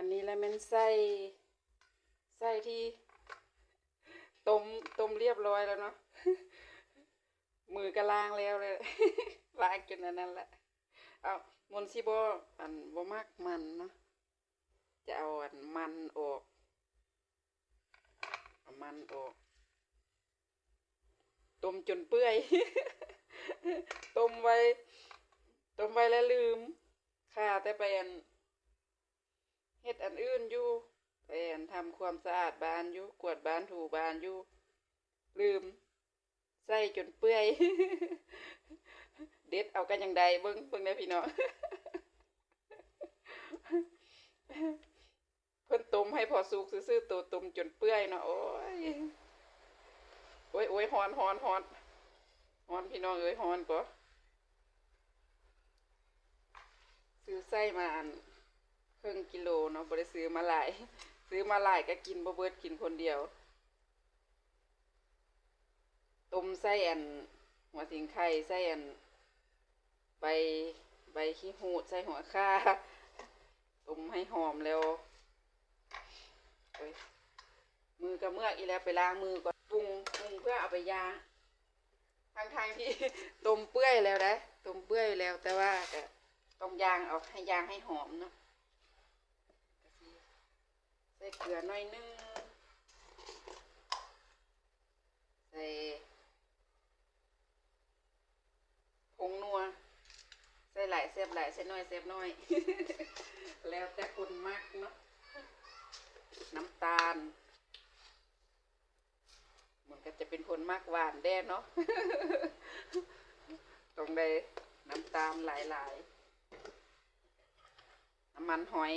อันนี้แล้วมันไส้ไส้ที่ต้มต้มเรียบร้อยแล้วเนาะมือกระลางแล้วเลยล้างจนอันนั้นแหละเอามนต์สิบ่อันบ่มักมันเนาะจะเอาอันมันออกเอามันออกต้มจนเปื่อยต้มไว้ต้มไว้แล้วลืมค่ะแต่ไปอัน เฮ็ดอันอื่นอยู่ไปอันทำความสะอาดบ้านอยู่กวดบ้านถูบ้านอยู่ลืมใส่จนเปื่อย เด็ดเอากันอย่างใดเบิ่งเบิ่งได้พี่น้องเพิ่นต้มให้พอสุกซื่อๆตัวต้มจนเปื่อยเนาะโอ้ยโอ้ยโอ้ยฮอนฮอนฮอนฮอนพี่น้องเอ้ยฮอนก็ซื้อไส้มาอัน ครึ่งกิโลเนาะบ่ได้ซื้อมาหลาย ซื้อมาหลายก็กินบ่เบิดกินคนเดียวต้มไส้อันหัวสิงไข่ไส้อันใบใบขี้หูดใส่หัวข่าต้มให้หอมแล้วมือกับเมือกอีแล้วไปล้างมือก่อนปรุงปรุงเพื่อเอาไปย่างทางทางที่ต้มเปื่อยแล้วนะต้มเปื่อยแล้วแต่ว่าก็ต้องย่างเอาให้ย่างให้หอมเนาะ ส่เกลือหน่อยนึง ใส่ผงนัว ใส่หลายเสียบหลายใส่น้อยเสียบน้อย แล้วแต่คนมักเนาะ น้ำตาล มันก็จะเป็นคนมากหวานแด้เนาะ ตรงใดน้ำตาลหลายๆน้ำมันหอย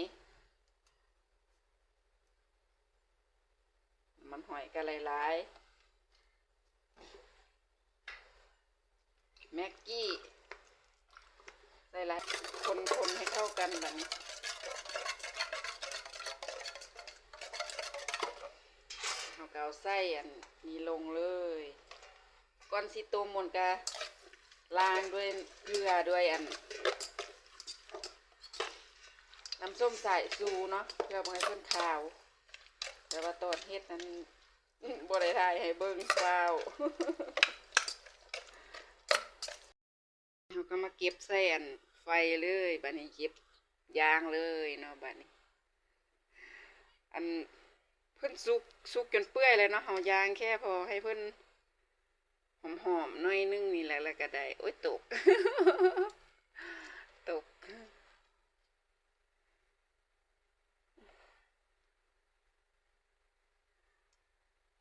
น้ำ มันหอยก็หลายๆแม็กกี้หลายคนๆให้เข้ากันแบบนี้เอากเอาไส้อันนี้ลงเลยก้อนสิต้มมันก็ล้างด้วยเกลือด้วยอันน้ำส้มสายซูเนาะเพื่อให้เพิ่นขาว แต่ว่าตอนเฮ็ดนั้นบ่ได้ถ่ายให้เบิ่งเปล่าเราก็มาเก็บใส่อันไฟเลยบัดนี้เก็บยางเลยเนาะบัดนี้ อันเพิ่นสุกสุกจนเปื่อยเลยเนาะเฮายางแค่พอให้เพิ่นหอมๆหน่อยนึงนี่แหละแล้วก็ได้ โอ้ยตก ตก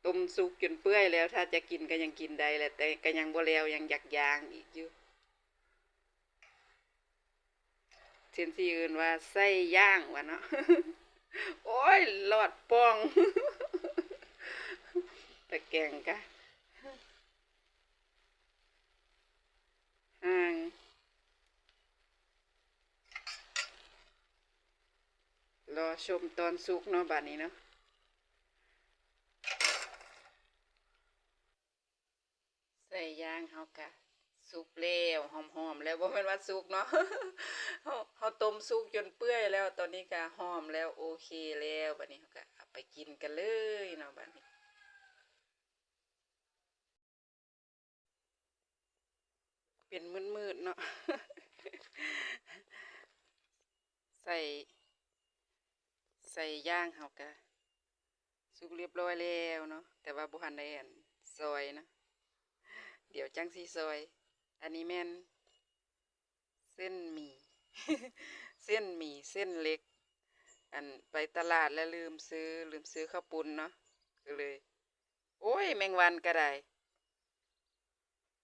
ต้ มสุกจนเปื่อยแล้ว ถ้าจะกินก็ยังกินได้แหละแต่ก็ยังบ่แล้วยังอยากยางอีกอยู่เช่นที่อื่นว่าไส้ย่างวะเนาะโอ้ยหลอดปองตะแกงกะห่างรอชมตอนสุกเนาะบาดนี้เนาะ ใส่ย่างเฮากะสุกแล้วหอมๆแล้วบ่แม่นว่าสุกเนาะเฮาเฮาต้มสุกจนเปื่อยแล้วตอนนี้ก็หอมแล้วโอเคแล้วบัดนี้เฮาก็เอาไปกินกันเลยเนาะบัดนี้เป็นมืดๆเนาะใส่ใส่ย่างเฮากะสุกเรียบร้อยแล้วเนาะแต่ว่าบ่ทันได้อันซอยนะ เดี๋ยวจังสิซอย อันนี้แม่น เส้นหมี่เส้นหมี่เส้นเล็ก อันไปตลาดแล้วลืมซื้อลืมซื้อข้าวปุ้นเนาะก็เลย โอ้ย แมงวันก็ได้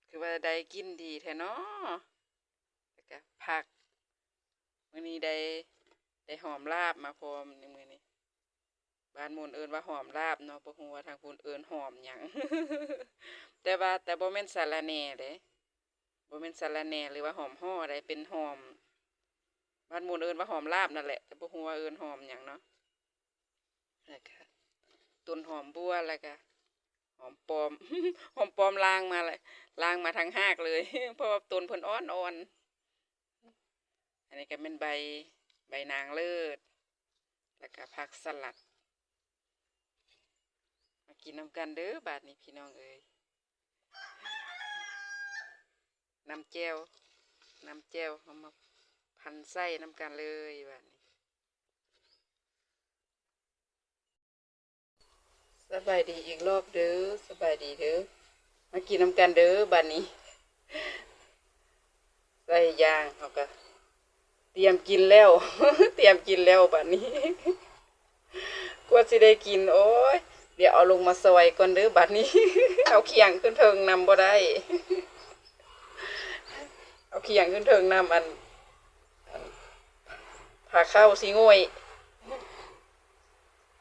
คือว่าได้กินดีแท้เนาะแล้วก็ผัก มื้อนี้ได้ได้หอมลาบมาพร้อมในมื้อ บ้านมุนเอิ้นว่าหอมลาบเนาะบ่ฮู้ว่าทางพุ่นเอิ้นหอมหยังแต่ว่าแต่บ่แม่นสาระแหน่เด้บ่แม่นสาระแหน่หรือว่าหอมห่อใดเป็นหอม บ้านมุนเอิ้นว่าหอมลาบนั่นแหละแต่บ่ฮู้ว่าเอิ้นหอมหยังเนาะแล้วก็ต้นหอมบัวแล้วก็หอมปลอมหอมปลอมล้างมาเลยล้างมาทั้งหากเลย เพราะว่าต้นเพิ่นอ่อนๆอันนี้ก็เป็นใบใบนางเลิศแล้วก็ผักสลัด กินน้ำกันเด้อบาดนี้พี่น้องเอ้ยน้ำแจ่วน้ำแจ่วเอามาพันไส้น้ำกันเลยบาดนี้สบายดีอีกรอบเด้อสบายดีเด้อมากินน้ำกันเด้อบัดนี้ใส่ยางเขาก็เตรียมกินแล้ว เตรียมกินแล้วบัดนี้กว่าสิได้กินโอ้ย เดี๋ยวเอาลงมาซอยก่อนเด้อบัดนี้ เอาเขียงขึ้นเทิงนำบ่ได้ เอาเขียงขึ้นเทิงนำอันอันผ่าข้าวสิง่วย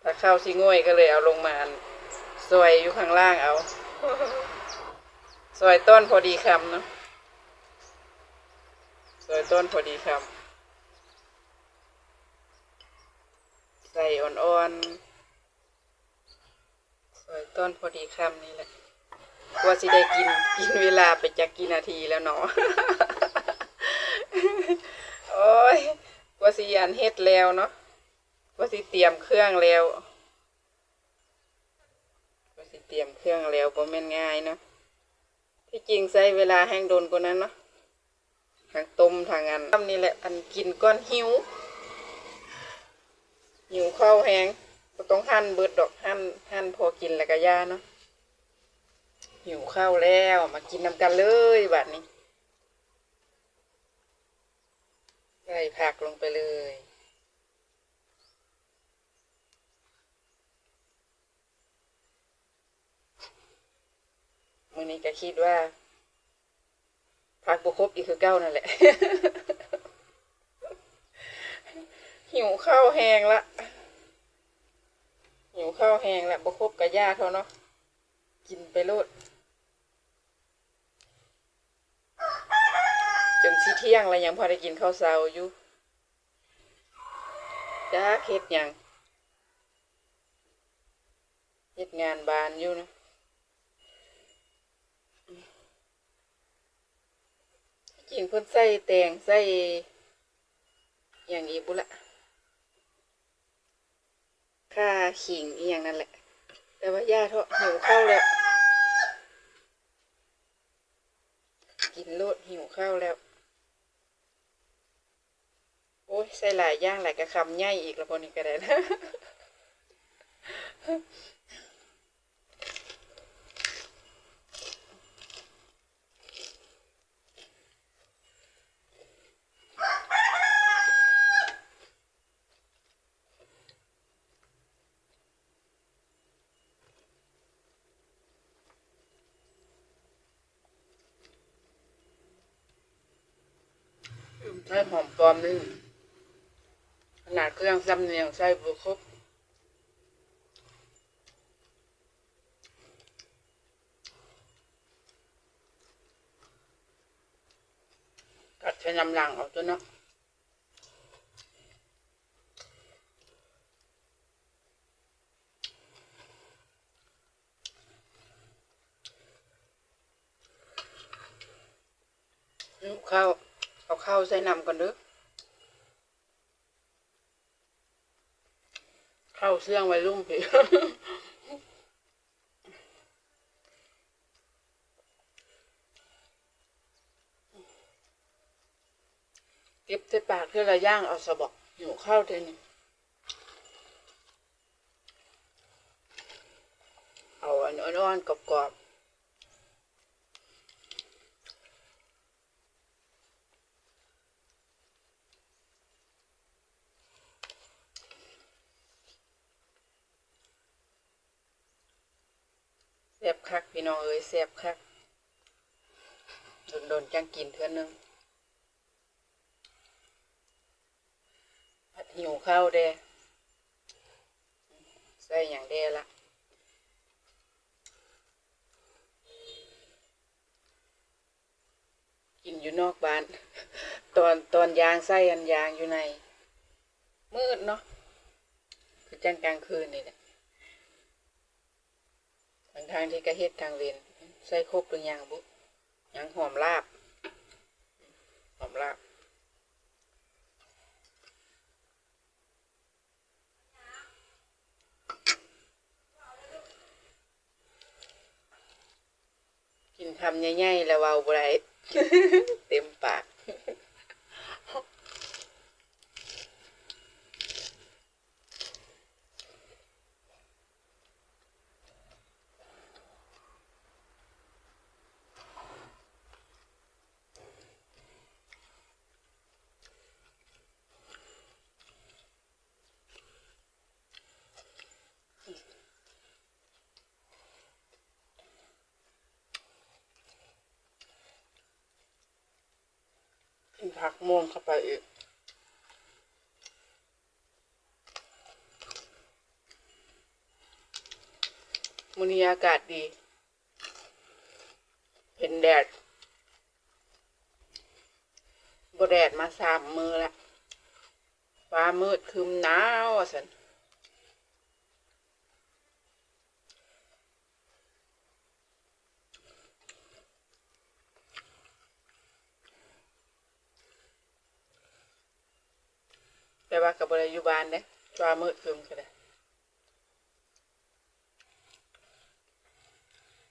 ถ้าข้าวสิง่วยก็เลยเอาลงมาซอยอยู่ข้างล่างเอาซอยต้นพอดีคำเนาะซอยต้นพอดีคำใส่อ่อนๆ ซอนพอดีคำนี่แหละว่าสิได้กินกินเวลาไปจากกี่นาทีแล้วเนาะโอ้ยว่าสิยันเฮ็ดแล้วเนาะว่าสิเตรียมเครื่องแล้วว่าสิเตรียมเครื่องแล้วบ่แม่นง่ายเนาะที่จริงใช้เวลาแห้งโดนกว่านั้นเนาะทางต้มทางอันทำนี่แหละอันกินก้อนหิวหิวข้าวแห้ง ต้องหั่นเบิดดอกหั่นหั่นพอกินแล้วก็ย่าเนาะหิวข้าวแล้วมากินน้ำกันเลยบัดนี้ใส่ผักลงไปเลยมื่อนี้ก็คิดว่าพักบุครบอีกคือเก้านั่นแหละ หิวข้าวแหงละ หิวข้าวแหงแหละบุคบกับย่าเขาเนาะกินไปโลดจนสิเที่ยงแล้วยังพอได้กินข้าวเช้าอยู่จ้าเฮ็ดยังเฮ็ดงานบานอยู่นะจริงเพิ่นใส่แตงใส่อย่างอีบุละ ค่าขิงอีอย่างนั่นแหละ แต่ว่าย่าเถอะหิวข้าวแล้ว กินโลดหิวข้าวแล้ว โอ้ยใส่หลายย่างหลายกระคำใหญ่อีกแล้วพอนี้ก็ได้นะ ใส่ห อมนี่ขนาดเครื่องซ้ำเนียงใส่บุครบกัดใช้น้ำลังเอาตัวเนาะลูกข้าวเอาข้าวใส่น้ำก่อนเด้อข้าว เสื่องไว้ลุ่มพี่เก็บใส่ปากเพื่อระย่างเอาสะบอกอยู่ข้าวเทนี้เอาอันอ่อนๆกรอบๆแซ่บคักพี่น้องเอ้ย แซ่บคักโดนๆจังกินเทื่อนึงผัดหิวข้าวเด้ใส่อย่างเด้ละกินอยู่นอกบ้าน ตอนตอนยางใส่อันยางอยู่ใน มืดเนาะคือจังกลางคืนนี่แหละทางทางที่กระเฮ็ดทางเรียน ใส่คบหรือยังบุ๊ยังหอมลาบ หอมลาบกินคำง่ายๆแล้วเอาบ่ได้เต็มปาก ผักม่วงเข้าไปอีกมื้อนี้อากาศดี เห็นแดดบ่แดดมาสามมือละฟ้ามืดคืมหนาวสัน แต่ว่ากับบริยุบานเนี่ยฟ้ามืดครึมก็ได้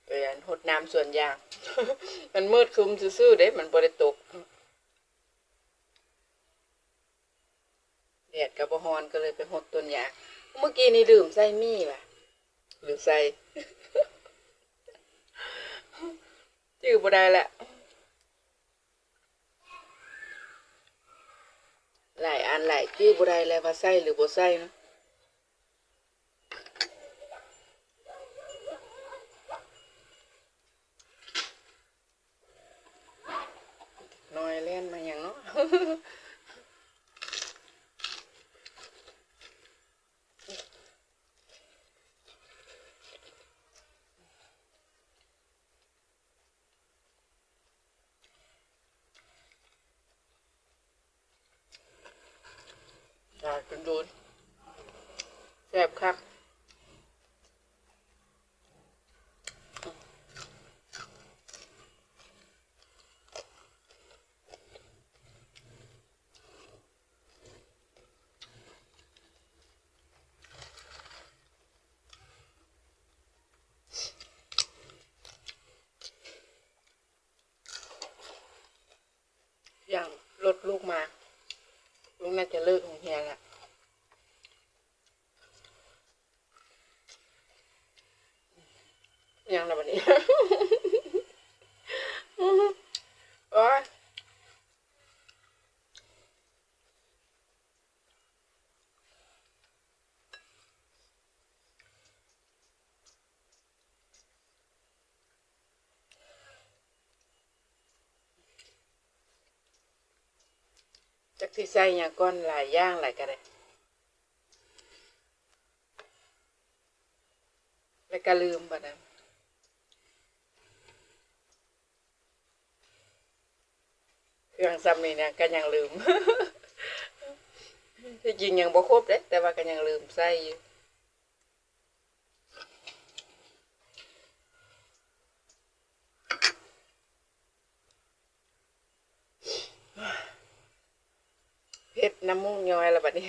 ไปอันหดน้ำส่วนยาง มันมืดครึมซื่อๆเด้ มันบริตกแดดกับบฮอนก็เลยไปหดต้นยาง เมื่อกี้นี่ลืมใส่มีว่ะหรือใส่จื้อบ่ได้ละ หลายอันหลายจื้อบ่ได้แล้วว่าใส่หรือบ่ใส่เนาะ โดนแสบคักอย่างรถลูกมา ลูกน่าจะเลิกของเฮียละยังละวันนี้ โอ้ย จักที่ใส่หยังก้อนหลายอย่างหลายกันเลยแล้วก็ลืมบัดนะเครื่องซ้ำนี่เนี่ยก็ยังลืมที่จริงยังบ่ครบเด้แต่ว่าก็ยังลืมใส่อยู่ น้ำมูกย้อยแล้วบัดนี้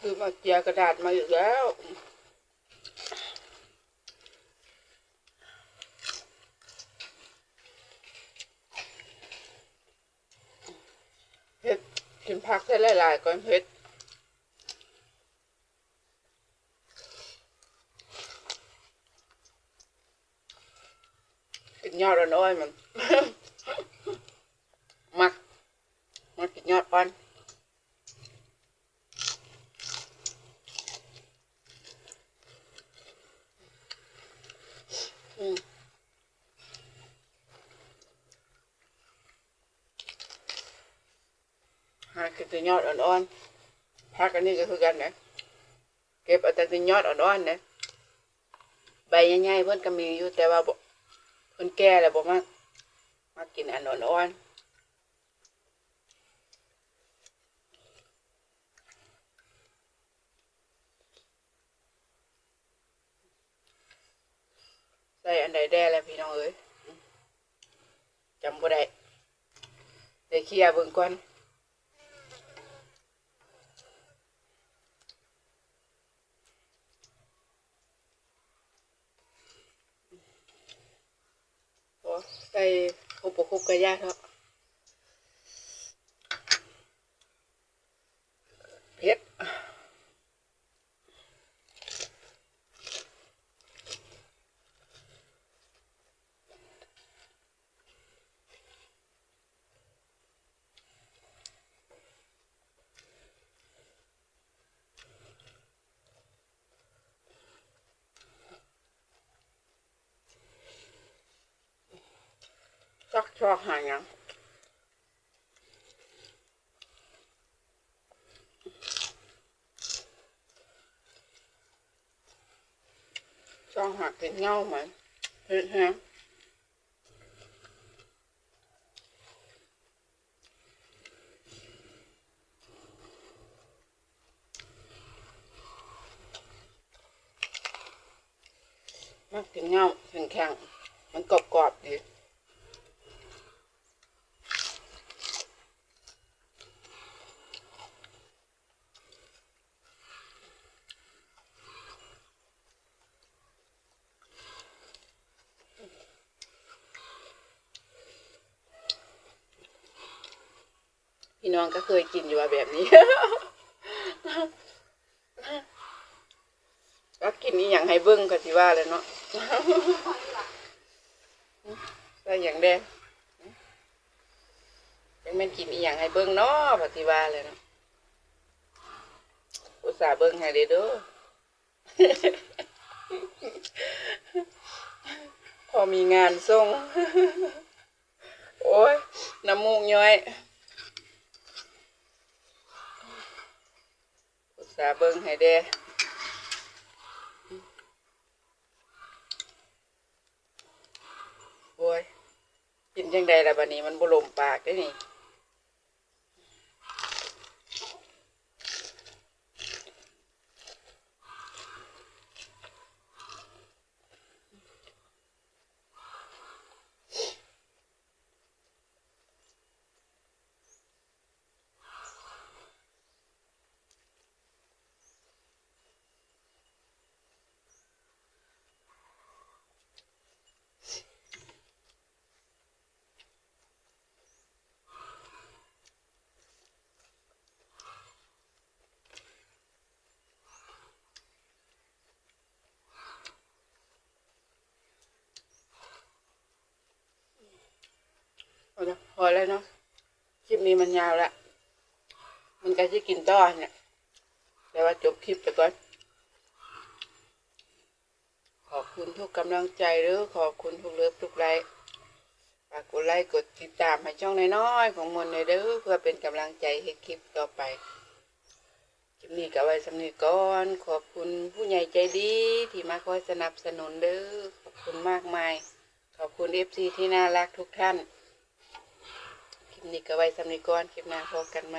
คือมาเจียกระดาษมาอีกแล้วเผ็ดกินผักได้หลายๆก่อนเผ็ดกินยอดอ่อนๆมัน มักมักกินยอดอ่อน หาคือตัวยอดอ่อนๆพักอันนี้ก็คือกันนะเก็บเอาแต่ตัวยอดอ่อนๆนะใบใหญ่ๆเพิ่นก็มีอยู่แต่ว่าเพิ่นแก่แล้วบ่มากมมากินอันอ่อนๆ นใดแด่แล้วพี่น้องเอ้ยจำบ่ได้เดี๋ยวเคลียร์เบิ่งก่อนโอ้ใส่คุบคุบกระยากครับ ชอบหายังชอบหักเป็นเงาไหมเผ็ดแฮงมันเป็นเงาแข็งๆมันกรอบๆดี พี่น้องก็เคยกินอยู่ว่าแบบนี้ ก็กินนี้อย่างให้เบิ้งก็สิว่าเลยเนาะใส่อย่างแดงยังแม่กินอีหยังให้เบิ้งเนาะปฏิว่าเลยเนาะอุตส่าห์เบิ้งให้เด้อด้อพอมีงานส่ง โอ้ยน้ำมูกย้อย อุตส่าเบิ่งให้เด้โอ้ยกินจังใดล่ะบัดนี้มันบ่ลมปากได้นี่ พอแล้วเนาะคลิปนี้มันยาวละมันก็จะกินต่อเนี่ย แต่ว่าจบคลิปไปก่อน ขอบคุณทุกกำลังใจหรือขอบคุณทุกเลิฟทุกไลค์ฝากกดไลค์กดติดตามให้ช่องน้อยๆของมนในอยเด้อเพื่อเป็นกำลังใจให้คลิปต่อไปคลิปนี้ก็ไว้สำนีก่อน ขอบคุณผู้ใหญ่ใจดีที่มาคอยสนับสนุนเด้อขอบคุณมากมาย ขอบคุณเอฟซีที่น่ารักทุกท่าน คลิปนี้ก็ไว้สำนีก่อนคลิปหน้าพบกันไหม